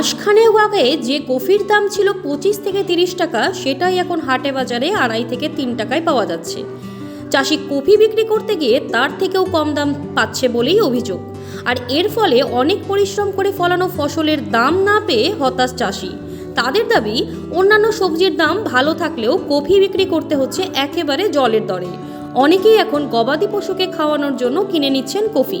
মাসখানেক আগে যে কফির দাম ছিল পঁচিশ থেকে তিরিশ টাকা, সেটাই এখন হাটে বাজারে আড়াই থেকে তিন টাকায় পাওয়া যাচ্ছে। চাষি কফি বিক্রি করতে গিয়ে তার থেকেও কম দাম পাচ্ছে বলেই অভিযোগ। আর এর ফলে অনেক পরিশ্রম করে ফলানো ফসলের দাম না পেয়ে হতাশ চাষি। তাদের দাবি, অন্যান্য সবজির দাম ভালো থাকলেও কফি বিক্রি করতে হচ্ছে একেবারে জলের দরে। অনেকেই এখন গবাদি পশুকে খাওয়ানোর জন্য কিনে নিচ্ছেন কফি।